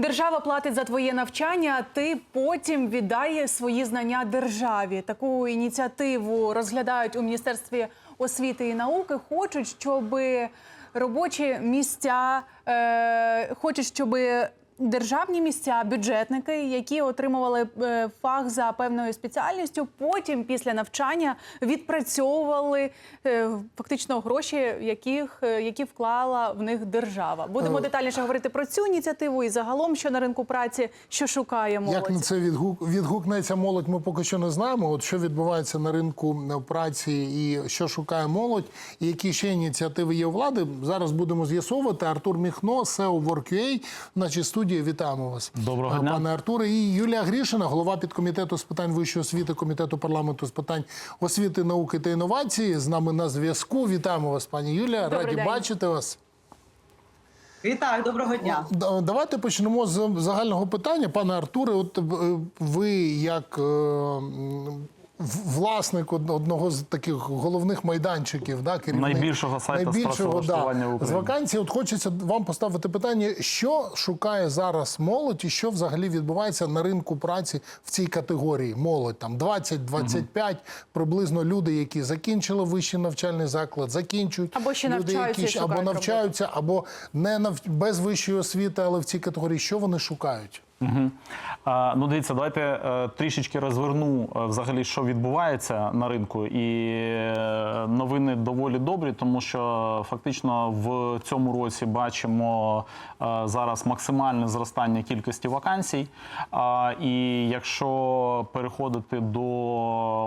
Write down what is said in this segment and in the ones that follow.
Держава платить за твоє навчання, а ти потім віддає свої знання державі. Таку ініціативу розглядають у міністерстві освіти і науки. Хочуть, щоб робочі місця, е, хочуть, щоб державні місця, бюджетники, які отримували е, фах за певною спеціальністю, потім після навчання відпрацьовували е, фактично гроші, яких е, які вклала в них держава. Будемо детальніше говорити про цю ініціативу і загалом, що на ринку праці, що шукає молодь. Як на це відгук відгукнеться молодь? Ми поки що не знаємо. От що відбувається на ринку праці, і що шукає молодь, і які ще ініціативи є у влади. Зараз будемо з'ясовувати. Артур Міхно, SEO WorkUA, в нашій студії. Вітаємо вас, Доброго Е, дня. пане Артуре. І Юлія Грішина, голова підкомітету з питань вищої освіти, комітету парламенту з питань освіти, науки та інновації. З нами на зв'язку. Вітаємо вас, пані Юлія. Добрий Раді день. бачити вас. Вітаю, доброго дня. Давайте почнемо з загального питання, пане Артуре. От е, ви як е, власник одного з таких головних майданчиків, да, керівник, Найбільшого сайту з працевлаштування в з вакансій. От хочеться вам поставити питання, що шукає зараз молодь і що взагалі відбувається на ринку праці в цій категорії. Молодь там 20-25, приблизно люди, які закінчили вищий навчальний заклад, закінчують Або ще люди, навчаються які або навчаються, або не нав... без вищої освіти, але в цій категорії, що вони шукають? Угу. А, ну, дивіться, давайте е, трішечки розверну е, взагалі, що відбувається на ринку. І е, новини доволі добрі, тому що фактично в цьому році бачимо зараз максимальне зростання кількості вакансій. А, і якщо переходити до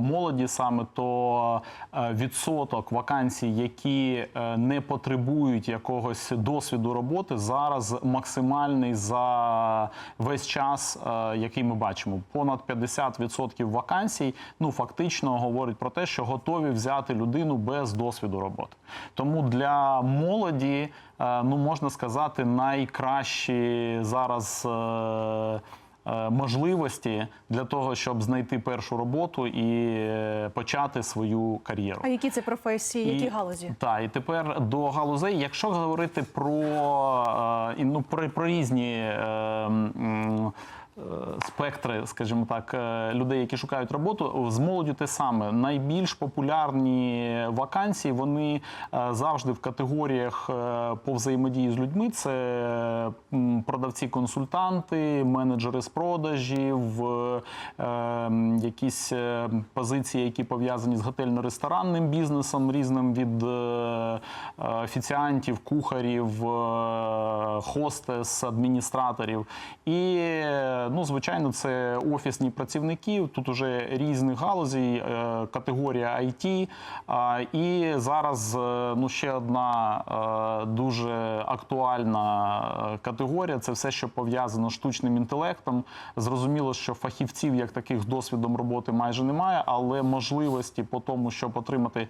молоді саме, то відсоток вакансій, які не потребують якогось досвіду роботи, зараз максимальний за весь час, е, який ми бачимо. Понад 50% вакансій ну фактично говорить про те, що готові взяти людину без досвіду роботи. Тому для молоді, е, ну можна сказати, найкращі зараз. Е, Можливості для того, щоб знайти першу роботу і е, почати свою кар'єру. А які це професії, які галузі? Так, і тепер до галузей. Якщо говорити про, е, ну, про, про різні. Спектри, скажімо так, е, людей, які шукають роботу, з молоддю те саме. Найбільш популярні вакансії вони е, завжди в категоріях е, по взаємодії з людьми. Це продавці-консультанти, менеджери з продажів, якісь позиції, які пов'язані з готельно-ресторанним бізнесом, різним від офіціантів, кухарів, хостес, адміністраторів. І, ну, звичайно, це офісні працівники. Тут уже різних галузей, категорія IT. І зараз е, ну, ще одна е, дуже актуальна е, категорія це все, що пов'язано з штучним інтелектом. Зрозуміло, що фахівців як таких досвідом роботи майже немає, але можливості по тому, щоб отримати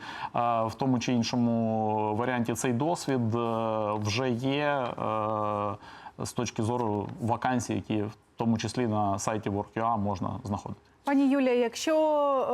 в тому чи іншому варіанті цей досвід, вже є з точки зору вакансій, які тому числі на сайті Work.ua можна знаходити. Пані Юлія, якщо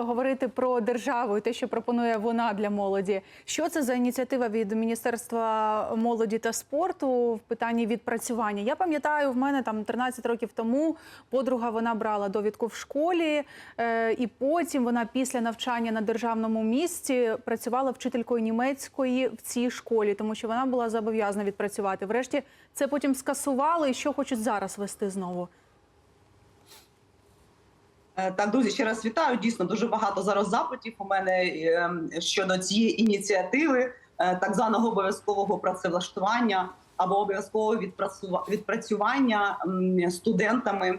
говорити про державу і те, що пропонує вона для молоді, що це за ініціатива від Міністерства молоді та спорту в питанні відпрацювання? Я пам'ятаю, в мене там 13 років тому подруга вона брала довідку в школі, е, і потім вона після навчання на державному місці працювала вчителькою німецької в цій школі, тому що вона була зобов'язана відпрацювати. Врешті це потім скасували, і що хочуть зараз вести знову. Е, Так, друзі, ще раз вітаю. Дійсно, дуже багато зараз запитів у мене е, щодо цієї ініціативи, е, так званого обов'язкового працевлаштування або обов'язкового відпрацюва- відпрацювання студентами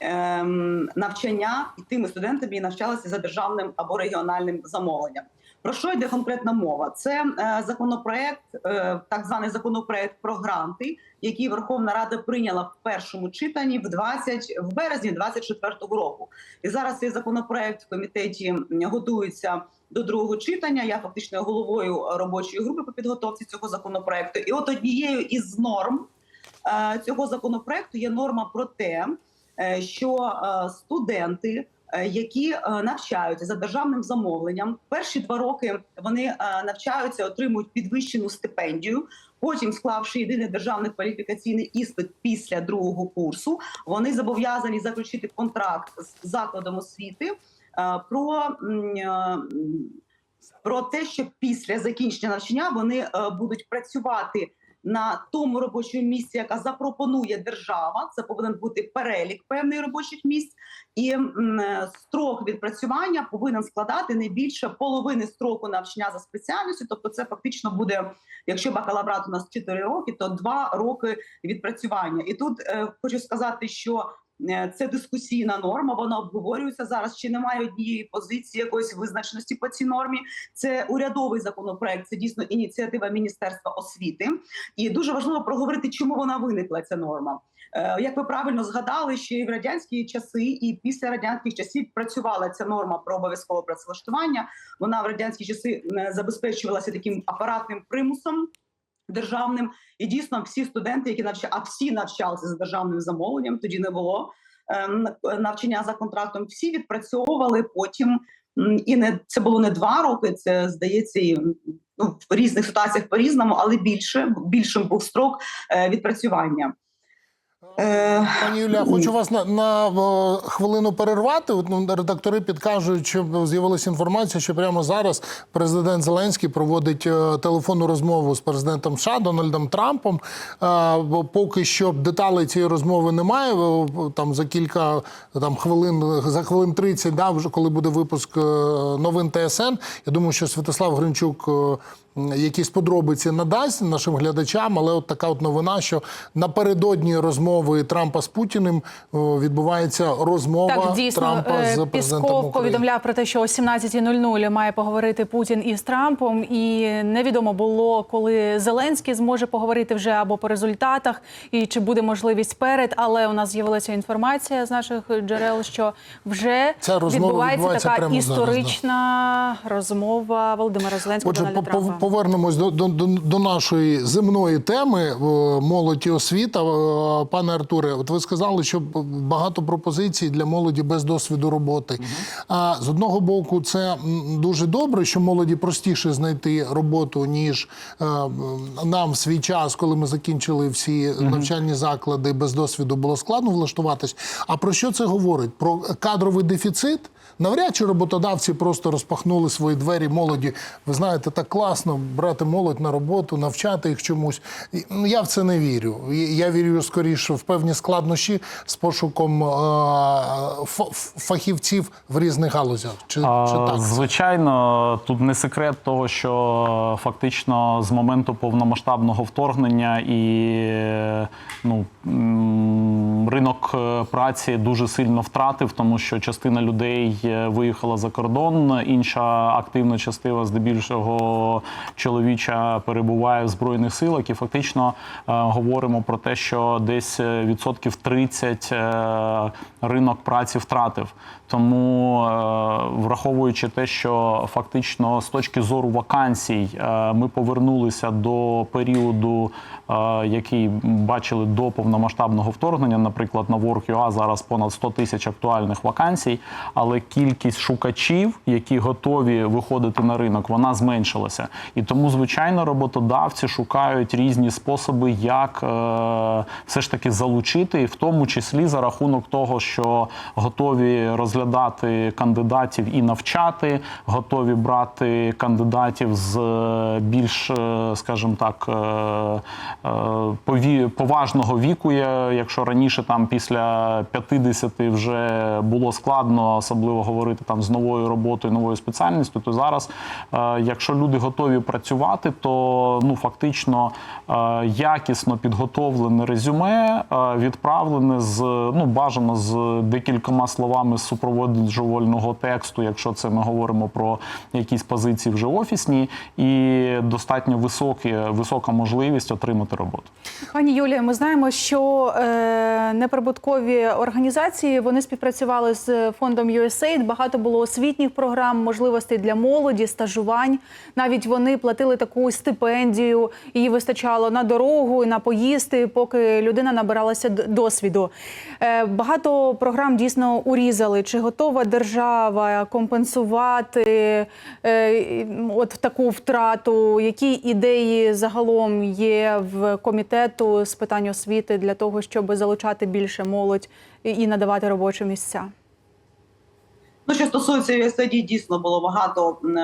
ем, навчання і тими студентами, які навчалися за державним або регіональним замовленням. Про що йде конкретна мова? Це е, законопроект, е, так званий законопроект про гранти, який Верховна Рада прийняла в першому читанні в 20, в березні 24-го року. І зараз цей законопроект в комітеті готується до другого читання. Я фактично головою робочої групи по підготовці цього законопроекту. І от однією із норм е, цього законопроекту є норма про те, що студенти які е, навчаються за державним замовленням. Перші два роки вони е, навчаються, отримують підвищену стипендію. Потім, склавши єдиний державний кваліфікаційний іспит після другого курсу, вони зобов'язані заключити контракт з закладом освіти е, про, е, про те, що після закінчення навчання вони е, будуть працювати на тому робочому місці, яка запропонує держава. Це повинен бути перелік певних робочих місць, і строк відпрацювання повинен складати не більше половини строку навчання за спеціальністю. Тобто, це фактично буде, якщо бакалаврат у нас 4 роки, то 2 роки відпрацювання. І тут е, хочу сказати, що це дискусійна норма, вона обговорюється зараз. Чи немає однієї позиції якоїсь визначеності по цій нормі? Це урядовий законопроект, це дійсно ініціатива Міністерства освіти. І дуже важливо проговорити, чому вона виникла ця норма. Е, Як ви правильно згадали, ще і в радянські часи, і після радянських часів працювала ця норма про обов'язкове працевлаштування. Вона в радянські часи е, забезпечувалася таким апаратним примусом. Державним і дійсно всі студенти, які навча... а всі навчалися за державним замовленням, тоді не було ем, навчання за контрактом. Всі відпрацьовували потім, і не це було не два роки. Це здається, і ну, в різних ситуаціях по-різному, але більше більшим був строк е, відпрацювання. Е, Пані Юля, хочу вас на, на хвилину перервати. Ну, редактори підкажуть, що з'явилася інформація, що прямо зараз президент Зеленський проводить е, телефонну розмову з президентом США Дональдом Трампом. Е, поки що деталей цієї розмови немає. Там за кілька там хвилин, за хвилин 30, да, вже коли буде випуск новин ТСН. Я думаю, що Святослав Гринчук. Якісь подробиці надасть нашим глядачам, але от така от новина, що напередодні розмови Трампа з Путіним відбувається розмова Так, дійсно, Трампа е, з президентом Пісков повідомляв про те, що о 17.00 має поговорити Путін із Трампом, і невідомо було, коли Зеленський зможе поговорити вже або по результатах, і чи буде можливість перед. Але у нас з'явилася інформація з наших джерел, що вже Ця відбувається відбувається така прямо зараз, да. історична розмова Володимира Зеленського Отже, по- Трампа. По- повернемось до, до, до, нашої земної теми е, молодь і освіта. Е, Пане Артуре, от ви сказали, що багато пропозицій для молоді без досвіду роботи. А з одного боку, це дуже добре, що молоді простіше знайти роботу, ніж е, нам в свій час, коли ми закінчили всі навчальні заклади, без досвіду було складно влаштуватись. А про що це говорить? Про кадровий дефіцит? Навряд чи роботодавці просто розпахнули свої двері молоді. Ви знаєте, так класно брати молодь на роботу, навчати їх чомусь. Ну, Я в це не вірю. Я вірю скоріше в певні складнощі з пошуком е, фахівців в різних галузях. Чи, А, чи так? Звичайно, тут не секрет того, що фактично з моменту повномасштабного вторгнення і ну, м, ринок е, праці дуже сильно втратив, тому що частина людей е, виїхала за кордон, інша активна частина, здебільшого чоловіча, перебуває в збройних силах. І фактично е, говоримо про те, що десь відсотків 30 е, ринок праці втратив. Тому, враховуючи те, що фактично з точки зору вакансій ми повернулися до періоду, який бачили до повномасштабного вторгнення, наприклад, на Work.ua зараз понад 100 тисяч актуальних вакансій, але кількість шукачів, які готові виходити на ринок, вона зменшилася. І тому, звичайно, роботодавці шукають різні способи, як е, все ж таки залучити, в тому числі за рахунок того, що готові розглядати кандидатів і навчати, готові брати кандидатів з е, більш, е, скажімо так, е, поважного віку. Якщо раніше там після 50 вже було складно, особливо говорити там з новою роботою, новою спеціальністю, то зараз, е, якщо люди готові працювати, то ну фактично е, якісно підготовлене резюме, е, відправлене з ну бажано з декількома словами супроводжувального тексту, якщо це ми говоримо про якісь позиції вже офісні, і достатньо високі, висока можливість отримати роботу. Пані Юлія, ми знаємо, що е, неприбуткові організації. Вони співпрацювали з фондом USAID. Багато було освітніх програм, можливостей для молоді, стажувань. Навіть вони платили таку стипендію. Її вистачало на дорогу, на поїсти, поки людина набиралася досвіду. Е, Багато програм дійсно урізали. Чи готова держава компенсувати е, от таку втрату? Які ідеї загалом є в комітету з питань освіти для того, щоб залучати більше молодь і- надавати робочі місця? Ну, що стосується USAID, дійсно було багато е,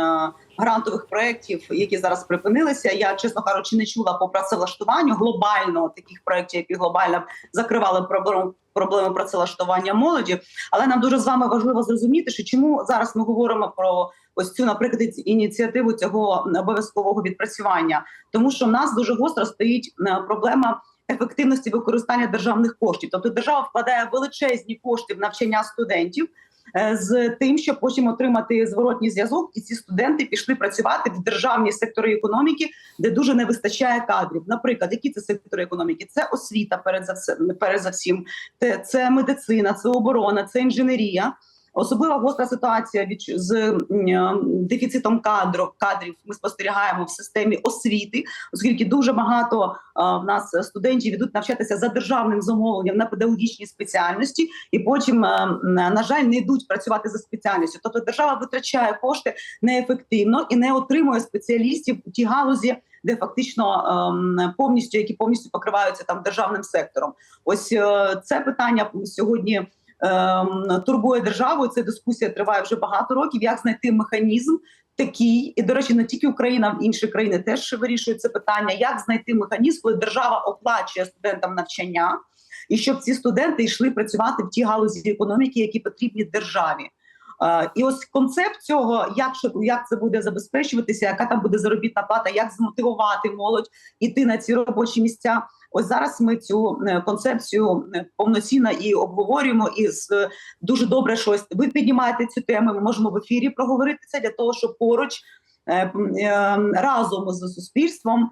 грантових проєктів, які зараз припинилися. Я, чесно кажучи, не чула по працевлаштуванню глобально таких проєктів, які глобально закривали проблему проблеми працевлаштування молоді. Але нам дуже з вами важливо зрозуміти, що чому зараз ми говоримо про ось цю, наприклад, ініціативу цього обов'язкового відпрацювання, тому що в нас дуже гостро стоїть е, проблема. Ефективності використання державних коштів, тобто держава вкладає величезні кошти в навчання студентів, е, з тим, щоб потім отримати зворотній зв'язок, і ці студенти пішли працювати в державні сектори економіки, де дуже не вистачає кадрів. Наприклад, які це сектори економіки? Це освіта, перед за все, перед за всім, це, це медицина, це оборона, це інженерія. Особливо гостра ситуація від з е, дефіцитом кадрів кадрів. Ми спостерігаємо в системі освіти, оскільки дуже багато е, в нас студентів ідуть навчатися за державним замовленням на педагогічній спеціальності, і потім, е, на жаль, не йдуть працювати за спеціальністю. Тобто держава витрачає кошти неефективно і не отримує спеціалістів у тій галузі. Де фактично повністю, які повністю покриваються там державним сектором, ось це питання сьогодні турбує державу. Ця дискусія триває вже багато років. Як знайти механізм такий, і до речі, не тільки Україна, в інші країни теж вирішують це питання. Як знайти механізм, коли держава оплачує студентам навчання, і щоб ці студенти йшли працювати в ті галузі економіки, які потрібні державі. Е, І ось концепт цього, як як це буде забезпечуватися, яка там буде заробітна плата, як змотивувати молодь іти на ці робочі місця. Ось зараз ми цю е, концепцію е, повноцінно і обговорюємо. І е, дуже добре, що ось ви піднімаєте цю тему. Ми можемо в ефірі проговорити це для того, щоб поруч разом з суспільством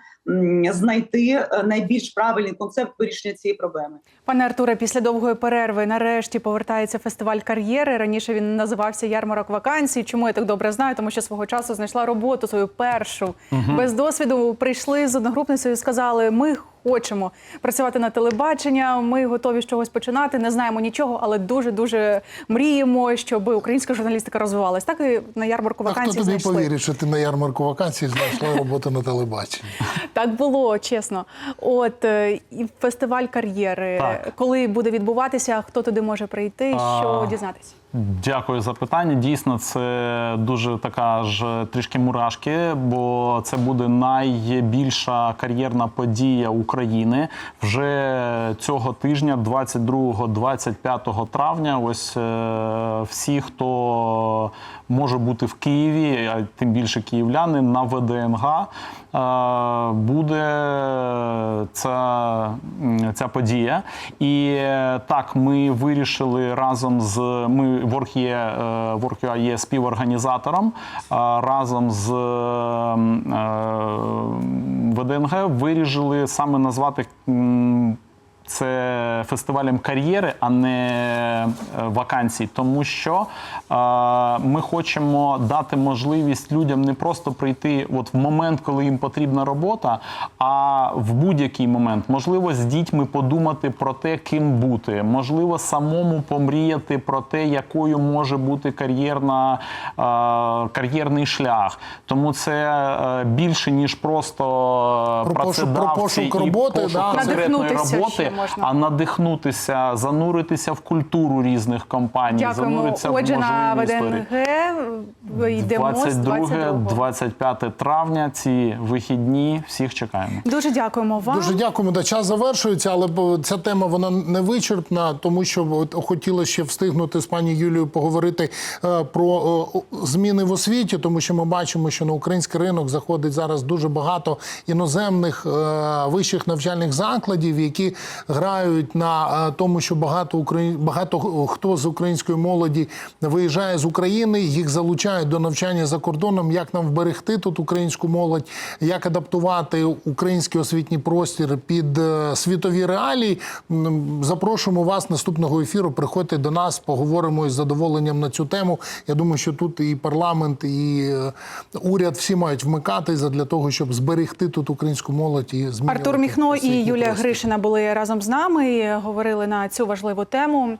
знайти найбільш правильний концепт вирішення цієї проблеми. Пане Артуре, після довгої перерви нарешті повертається фестиваль кар'єри. Раніше він називався Ярмарок вакансій. Чому я так добре знаю? Тому що свого часу знайшла роботу свою першу без досвіду. Прийшли з одногрупницею і сказали: ми хочемо працювати на телебачення. Ми готові з чогось починати. Не знаємо нічого, але дуже дуже мріємо, щоб українська журналістика розвивалась. Так і на ярмарку А хто тобі знайшли. повірить, що ти на ярмарку вакансій знайшла роботу на телебаченні? Так було чесно. От е, і фестиваль кар'єри, Так. коли буде відбуватися, хто туди може прийти, що А, дізнатися? Дякую за питання. Дійсно, це дуже така ж трішки мурашки, бо це буде найбільша кар'єрна подія України вже цього тижня, 22-25 травня. Ось е, всі, хто може бути в Києві, а тим більше київляни, на ВДНГ е, буде ця, ця подія. І е, так, ми вирішили разом з ми WorkUA, є WorkUA є співорганізатором. е, Разом з е, ВДНГ вирішили саме назвати. Це фестивалем кар'єри, а не е, вакансій, тому що е, ми хочемо дати можливість людям не просто прийти от в момент, коли їм потрібна робота, а в будь-який момент, можливо, з дітьми подумати про те, ким бути, можливо, самому помріяти про те, якою може бути кар'єрна, е, кар'єрний шлях. Тому це е, більше ніж просто Про пошук- про пошук і роботи, пошук да. конкретної Надихнутися роботи, ще можна. а надихнутися, зануритися в культуру різних компаній, Дякуємо. зануритися Отже, в на. ВДНГ йдемо з 22 22-25 травня. Ці вихідні всіх чекаємо. Дуже дякуємо вам. Дуже дякуємо. Да, час завершується, але ця тема вона не вичерпна, тому що хотіла ще встигнути з пані Юлією поговорити е, про е, зміни в освіті, тому що ми бачимо, що на український ринок заходить зараз дуже багато іноземних е, вищих навчальних закладів, які грають на е, тому, що багато Украї... багато хто з української молоді виїжджає з України, їх залучають до навчання за кордоном. Як нам вберегти тут українську молодь, як адаптувати український освітній простір під е, світові реалії? Запрошуємо вас наступного ефіру. Приходьте до нас, поговоримо із задоволенням на цю тему. Я думаю, що тут і парламент, і е, уряд всі мають вмикатися для того, щоб зберегти тут українську молодь і змінювати Артур Міхно і Юлія простір. Гришина були разом з нами говорили на цю важливу тему.